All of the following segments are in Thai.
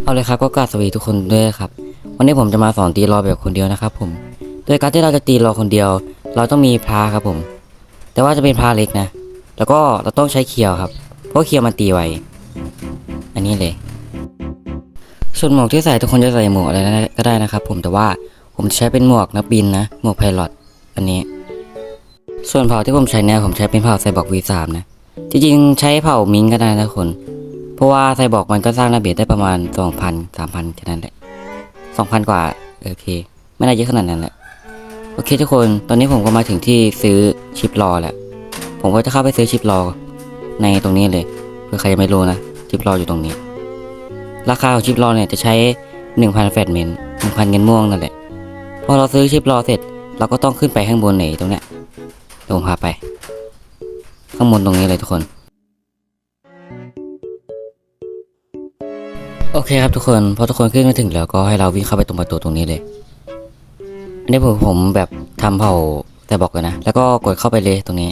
เอาเลยครับก็กราบสวัสดีทุกคนด้วยครับ วันนี้ผมจะมาสอนตีรอแบบคนเดียวนะครับผม โดยการที่เราจะตีรอคนเดียว เราต้องมีพาครับผม แต่ว่าจะเป็นพาเล็กนะ แล้วก็เราต้องใช้เคียวครับ เพราะเคียวมันตีไว อันนี้เลย ส่วนหมวกที่ใส่ทุกคนจะใส่หมวกอะไรก็ได้นะครับ ผมแต่ว่าผมจะใช้เป็นหมวกนักบินนะ หมวกไพลอตอันนี้ ส่วนเผ่าที่ผมใช้เนี่ยผมใช้เป็นเผ่าไซบอร์ก V3 นะ จริงๆใช้เผ่ามิงก็ได้นะทุกคน ราะว่าไซบอร์กมันก็สร้างระเบียดได้ประมาณ 2,000 3,000แค่นั้นแหละ 2,000 กว่า โอเค ไม่น่าเยอะขนาดนั้นแหละ โอเคทุกคน ตอนนี้ผมก็มาถึงที่ซื้อชิปรอแหละ ผมก็จะเข้าไปซื้อชิปรอในตรงนี้เลย เพื่อใครยังไม่รู้นะ ชิปรออยู่ตรงนี้ ราคาของชิปรอเนี่ยจะใช้ 1,000แฟตเมน1,000เงินม่วงนั่นแหละ พอเราซื้อชิปรอเสร็จ เราก็ต้องขึ้นไปข้างบนไหนตรงเนี้ยเดี๋ยวผมพาไป ข้างบนตรงนี้เลยทุกคน โอเคครับทุกคน พอทุกคนขึ้นมาถึงแล้วก็ให้เราวิ่งเข้าไปตรงประตูตรงนี้เลยอันนี้ผมผมแบบทำเผาแต่บอกเลยนะ แล้วก็กดเข้าไปเลยตรงนี้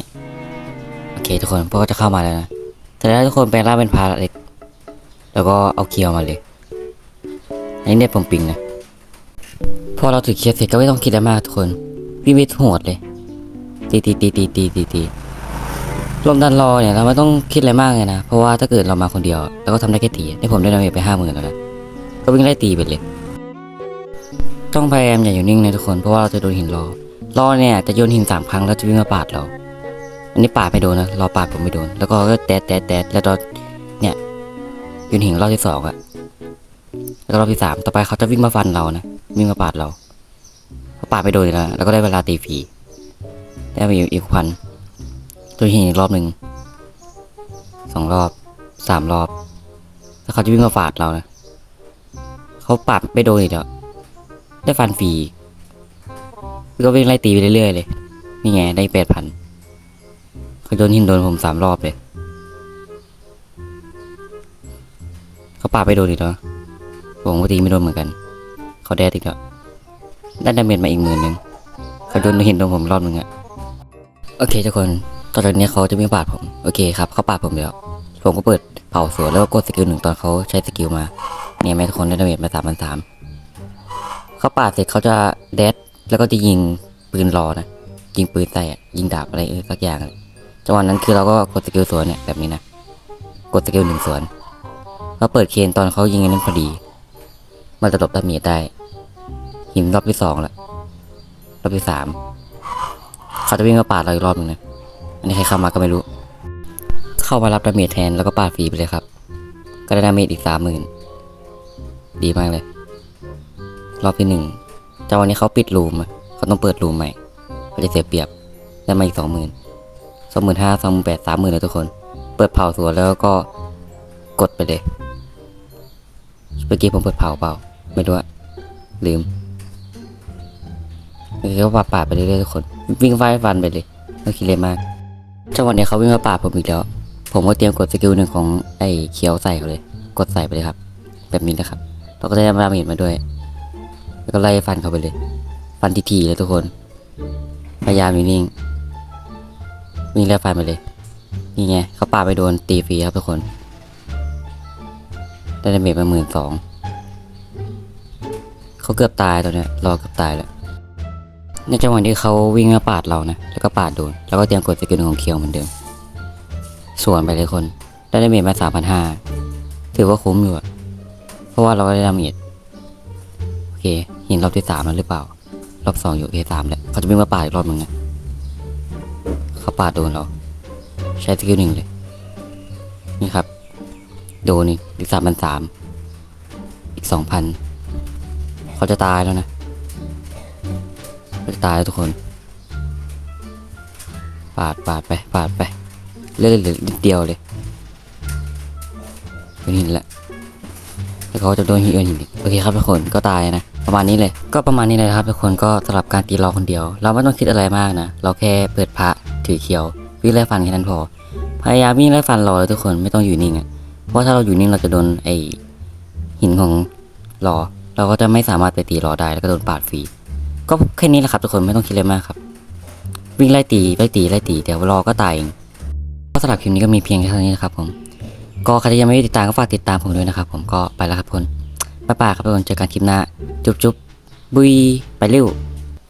โอเค ทุกคนพวกก็จะเข้ามาแล้วนะแต่แล้วทุกคนแปลงร่างเป็นพาเล็ก แล้วก็เอาเคียวมาเลยอันนี้เนี่ยผมปิงนะ พอเราถือเคียวเสร็จก็ไม่ต้องคิดอะไรมากทุกคนวิ่งไปโหดเลยตีตีตีตีตีตีตี ลมดันรอเนี่ยเราไม่ต้องคิดอะไรมากเลยนะ เพราะว่าถ้าเกิดเรามาคนเดียวเราก็ทำได้แค่ตีนี่ผมได้ดาเมจไปห้าหมื่นแล้วนะก็วิ่งไล่ตีไปเลย ต้องพยายามอย่าอยู่นิ่งนะทุกคนเพราะว่าเราจะโดนหินรอรอเนี่ยจะโยนหินสามครั้งแล้วจะวิ่งมาปาดเรา อันนี้ปาดไม่โดนนะรอปาดผมไม่โดน แล้วก็ก็แตะแตะแตะแล้วตอนเนี่ยโยนหินรอบที่สองอะแล้วก็รอบที่สามต่อไปเขาจะวิ่งมาฟันเรานะวิ่งมาปาดเราเขาปาดไม่โดนเลยนะแล้วก็ได้เวลาตีฟรีได้ไปอีกพัน ตัวหินอีกรอบหนึ่งสองรอบสามรอบ แล้วเขาจะวิ่งมาฟาดเรานะเขาปาดไม่โดนอีกแล้วได้ฟันฟรีก็วิ่งไล่ตีไปเรื่อยๆเลย นี่ไงได้แปดพันเขาโดนหินโดนผมสามรอบเลย เขาปาดไม่โดนอีกแล้วผมก็ตีไม่โดนเหมือนกัน เขาแดดอีกแล้วได้ดาเมจมาอีกหมื่นหนึ่งเขาโดนหินโดนผมรอบหนึ่งอะโอเคทุกคน ตอนนี้เขาจะไม่ปาดผม โอเคครับเขาปาดผมแล้ว ผมก็เปิดเผาสวนแล้วก็กดสกิลหนึ่งตอนเขาใช้สกิลมา เนี่ยแม่ทุกคนได้ดาเมจมาสามพันสามเขาปาดเสร็จเขาจะแดดแล้วก็จะยิงปืนรอนะ ยิงปืนใส่ยิงดาบอะไรเออสักอย่างจังหวะนั้นคือเราก็กดสกิลสวนเนี่ยแบบนี้นะ กดสกิลหนึ่งสวนเขาเปิดเคนตอนเขายิงอันนั้นพอดี มันจะหลบดาเมจได้ หินรอบที่สองละรอบที่สามเขาจะวิ่งมาปาดเราอีกรอบหนึงนะ อันนี้ใครเข้ามาก็ไม่รู้ เข้ามารับดาเมจแทนแล้วก็ปาดฟรีไปเลยครับ ก็ได้ดาเมจอีกสามหมื่นดีมากเลย รอบที่หนึ่งแต่วันนี้เขาปิดรูมอะเขาต้องเปิดรูมใหม่เขาจะเสียเปรียบได้มาอีกสองหมื่นสองหมื่นห้าสองหมื่นแปดสามหมื่นเลยทุกคน เปิดเผาสวนแล้วก็กดไปเลยเมื่อกี้ผมเปิดเผาเปล่าไม่รู้อะลืมเมื่อกี้ก็ปาดปาดไปเรื่อยๆทุกคน วิ่งไฟฟันไปเลยไม่คิดเลยมาก จังหวะนี้เขาวิ่งมาปาผมอีกแล้ว ผมก็เตรียมกดสกิลหนึ่งของไอ้เคียวใส่เขาเลย กดใส่ไปเลยครับ แบบนี้นะครับ เราก็ได้ดาเมจมาด้วย แล้วก็ไล่ฟันเขาไปเลย ฟันทีๆเลยทุกคน พยายามนิ่งวิ่งไล่ฟันไปเลย นี่ไงเขาปาไปโดนตีฟรีครับทุกคน ได้ดาเมจมาหมื่นสอง เขาเกือบตายตอนเนี้ยรอเกือบตายแล้ว ในจังหวะที่เขาวิ่งมาปาดเรานะ แล้วก็ปาดโดน แล้วก็เตรียมกดสกิลหนึ่งของเคียวเหมือนเดิม ส่วนไปเลยคน ได้ดาเมจมาสามพันห้าถือว่าคุ้มอยู่เพราะว่าเราได้ดาเมจโอเคหินรอบที่สามแล้วหรือเปล่า รอบสองอยู่โอเคสามแล้วเขาจะวิ่งมาปาดอีกรอบหนึ่งนะเขาปาดโดนเรา ใช้สกิลหนึ่งเลย นี่ครับ โดนอีกสามพันสามอีกสองพันเขาจะตายแล้วนะ จะตายแล้วทุกคน ปาดปาดไปปาดไปเลื่อนเหลือนิดเดียวเลยเป็นหินแหละแล้วเขาจะโดนหินเอื่นหินอีกโอเคครับทุกคนก็ตายนะ ประมาณนี้เลย ก็ประมาณนี้เลยครับทุกคนก็สำหรับการตีรอคนเดียว เราไม่ต้องคิดอะไรมากนะ เราแค่เปิดพระถือเขียว วิ่งไล่ฟันแค่นั้นพอ พยายามวิ่งไล่ฟันรอเลยทุกคนไม่ต้องอยู่นิ่งอะเพราะถ้าเราอยู่นิ่งเราจะโดนไอหินของรอ เราก็จะไม่สามารถไปตีรอได้แล้วก็โดนปาดฟรี ก็แค่นี้แหละครับทุกคนไม่ต้องคิดอะไรมากครับ วิ่งไล่ตีไล่ตีไล่ตีเดี๋ยวรอก็ตายเองก็สำหรับคลิปนี้ก็มีเพียงแค่เท่านี้นะครับผมก็ใครที่ยังไม่ได้ติดตามก็ฝากติดตามผมด้วยนะครับ ผมก็ไปแล้วครับทุกคนบ๊ายบายครับทุกคนเจอกันคลิปหน้าจุ๊บจุ๊บบุยไปเร็ว